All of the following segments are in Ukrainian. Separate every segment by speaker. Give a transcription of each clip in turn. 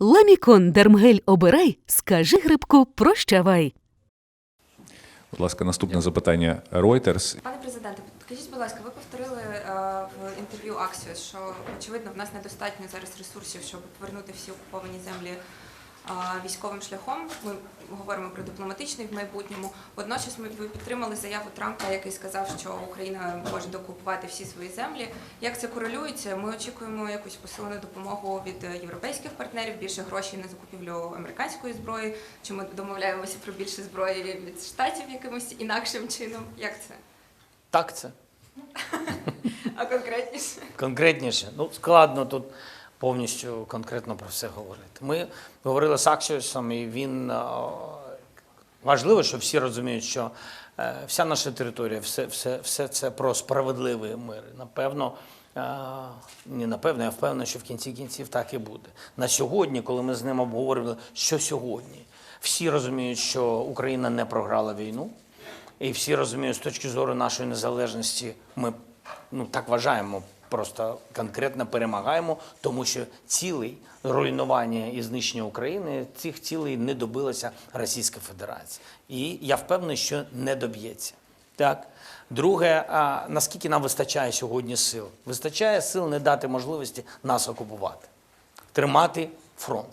Speaker 1: Ламікон Дермгель обирай, скажи грибку прощавай.
Speaker 2: Будь ласка, наступне запитання. Reuters.
Speaker 3: Пане президенте, підкажіть, будь ласка, ви повторили е, в інтерв'ю Аксіо, що очевидно в нас недостатньо зараз ресурсів, щоб повернути всі окуповані землі військовим шляхом. Ми говоримо про дипломатичний в майбутньому. Водночас ми підтримали заяву Трампа, який сказав, що Україна може докупувати всі свої землі. Як це корелюється? Ми очікуємо якусь посилену допомогу від європейських партнерів, більше грошей на закупівлю американської зброї. Чи ми домовляємося про більше зброї від штатів якимось інакшим чином? Як це?
Speaker 4: Так це.
Speaker 3: А конкретніше?
Speaker 4: Конкретніше. Ну, складно тут повністю конкретно про все говорити. Ми говорили з Аксіосом, і він е, важливо, що всі розуміють, що е, вся наша територія, все, все, все це про справедливий мир. Напевно, е, не напевно, я впевнений, що в кінці кінців так і буде. На сьогодні, коли ми з ним обговорювали, що сьогодні, всі розуміють, що Україна не програла війну. І всі розуміють, з точки зору нашої незалежності, ми ну так вважаємо, просто конкретно перемагаємо, тому що цілей руйнування і знищення України цих цілей не добилася Російська Федерація. І я впевнений, що не доб'ється. Так. Друге, а наскільки нам вистачає сьогодні сил? Вистачає сил не дати можливості нас окупувати, тримати фронт.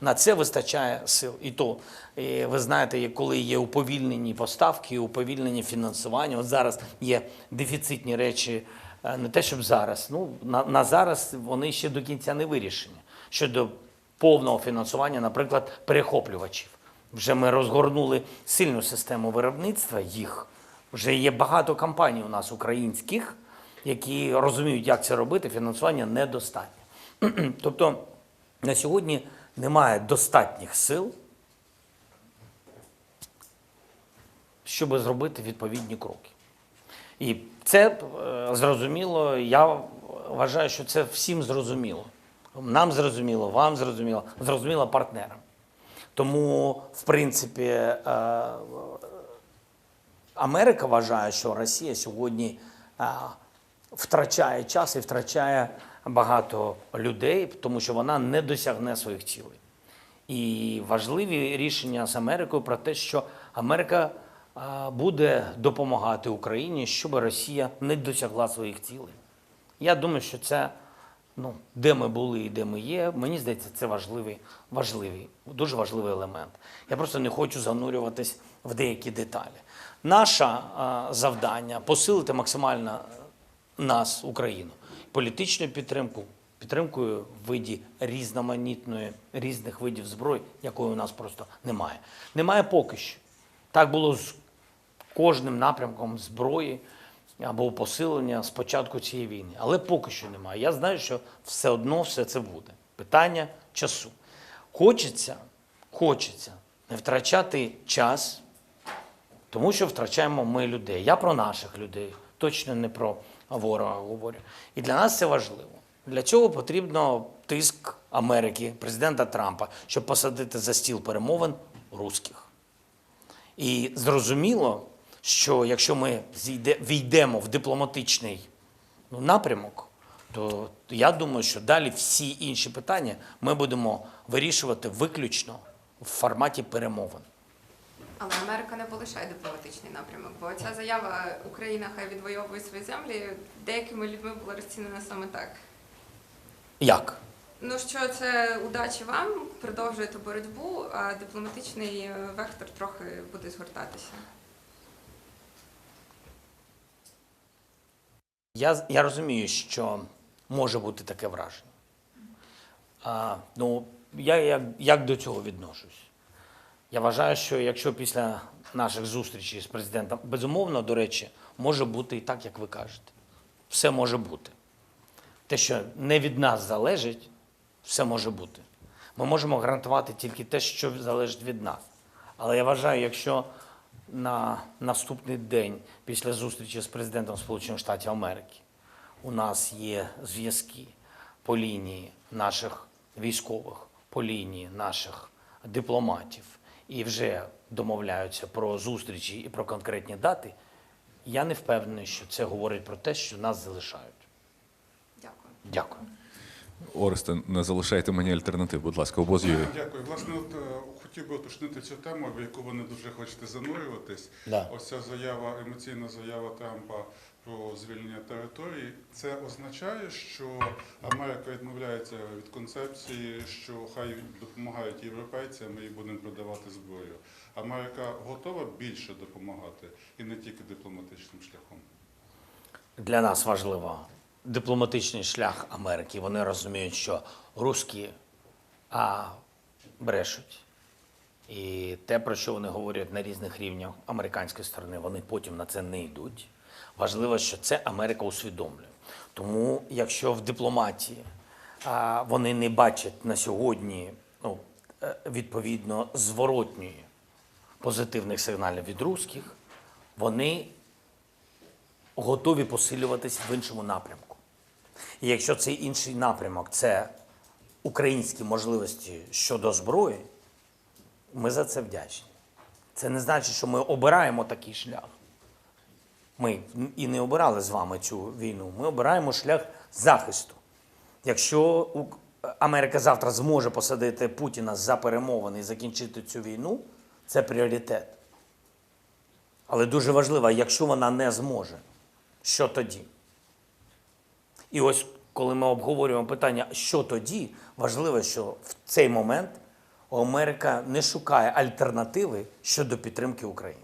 Speaker 4: На це вистачає сил. І то, е, ви знаєте, коли є уповільнені поставки, уповільнені фінансування, от зараз є дефіцитні речі, не те, щоб зараз, ну, на, на зараз вони ще до кінця не вирішені. Щодо повного фінансування, наприклад, перехоплювачів. Вже ми розгорнули сильну систему виробництва їх. Вже є багато компаній у нас українських, які розуміють, як це робити, фінансування недостатньо. тобто на сьогодні немає достатніх сил, щоб зробити відповідні кроки. І це е, зрозуміло, я вважаю, що це всім зрозуміло. Нам зрозуміло, вам зрозуміло, зрозуміло партнерам. Тому, в принципі, е, Америка вважає, що Росія сьогодні втрачає час і втрачає багато людей, тому що вона не досягне своїх цілей. І важливі рішення з Америкою про те, що Америка буде допомагати Україні, щоб Росія не досягла своїх цілей. Я думаю, що це ну, де ми були і де ми є, мені здається, це важливий, важливий, дуже важливий елемент. Я просто не хочу занурюватись в деякі деталі. Наше завдання посилити максимально нас, Україну, політичну підтримку, підтримкою в виді різноманітної, різних видів зброї, якої у нас просто немає. Немає поки що. Так було з кожним напрямком зброї або посилення з початку цієї війни. Але поки що немає. Я знаю, що все одно все це буде. Питання часу. Хочеться, хочеться не втрачати час, тому що втрачаємо ми людей. Я про наших людей, точно не про ворога говорю. І для нас це важливо. Для цього потрібно тиск Америки, президента Трампа, щоб посадити за стіл перемовин русських. І зрозуміло, що якщо ми зійде, війдемо в дипломатичний ну, напрямок, то я думаю, що далі всі інші питання ми будемо вирішувати виключно в форматі перемовин.
Speaker 3: Але Америка не полишає дипломатичний напрямок, бо ця заява Україна хай відвоює свої землі деякими людьми була розцінена саме так.
Speaker 4: Як?
Speaker 3: Ну що це удачі вам, продовжуєте боротьбу, а дипломатичний вектор трохи буде згортатися.
Speaker 4: Я, я розумію, що може бути таке враження. А, ну, я як, як до цього відношусь? Я вважаю, що якщо після наших зустрічей з президентом, безумовно, до речі, може бути і так, як ви кажете. Все може бути. Те, що не від нас залежить, все може бути. Ми можемо гарантувати тільки те, що залежить від нас. Але я вважаю, якщо на наступний день після зустрічі з президентом Сполучених Штатів Америки у нас є зв'язки по лінії наших військових, по лінії наших дипломатів і вже домовляються про зустрічі і про конкретні дати, я не впевнений, що це говорить про те, що нас залишають.
Speaker 3: Дякую.
Speaker 4: Дякую.
Speaker 2: Оресте, не залишайте мені альтернатив, будь ласка, обоз Юрій.
Speaker 5: Дякую. Власне, от е, хотів би уточнити цю тему, в яку ви не дуже хочете занурюватись.
Speaker 4: Да.
Speaker 5: Ось ця заява, емоційна заява Трампа про звільнення території. Це означає, що Америка відмовляється від концепції, що хай допомагають європейцям і будемо продавати зброю. Америка готова більше допомагати і не тільки дипломатичним шляхом.
Speaker 4: Для нас важливо дипломатичний шлях Америки. Вони розуміють, що русські а, брешуть. І те, про що вони говорять на різних рівнях американської сторони, вони потім на це не йдуть. Важливо, що це Америка усвідомлює. Тому, якщо в дипломатії а, вони не бачать на сьогодні ну, е, відповідно зворотньої позитивних сигналів від русських, вони готові посилюватись в іншому напрямку. І якщо цей інший напрямок це українські можливості щодо зброї, ми за це вдячні. Це не значить, що ми обираємо такий шлях. Ми і не обирали з вами цю війну. Ми обираємо шлях захисту. Якщо Америка завтра зможе посадити Путіна за перемовини і закінчити цю війну, це пріоритет. Але дуже важливо, якщо вона не зможе, що тоді? І ось коли ми обговорюємо питання, що тоді, важливо, що в цей момент Америка не шукає альтернативи щодо підтримки України.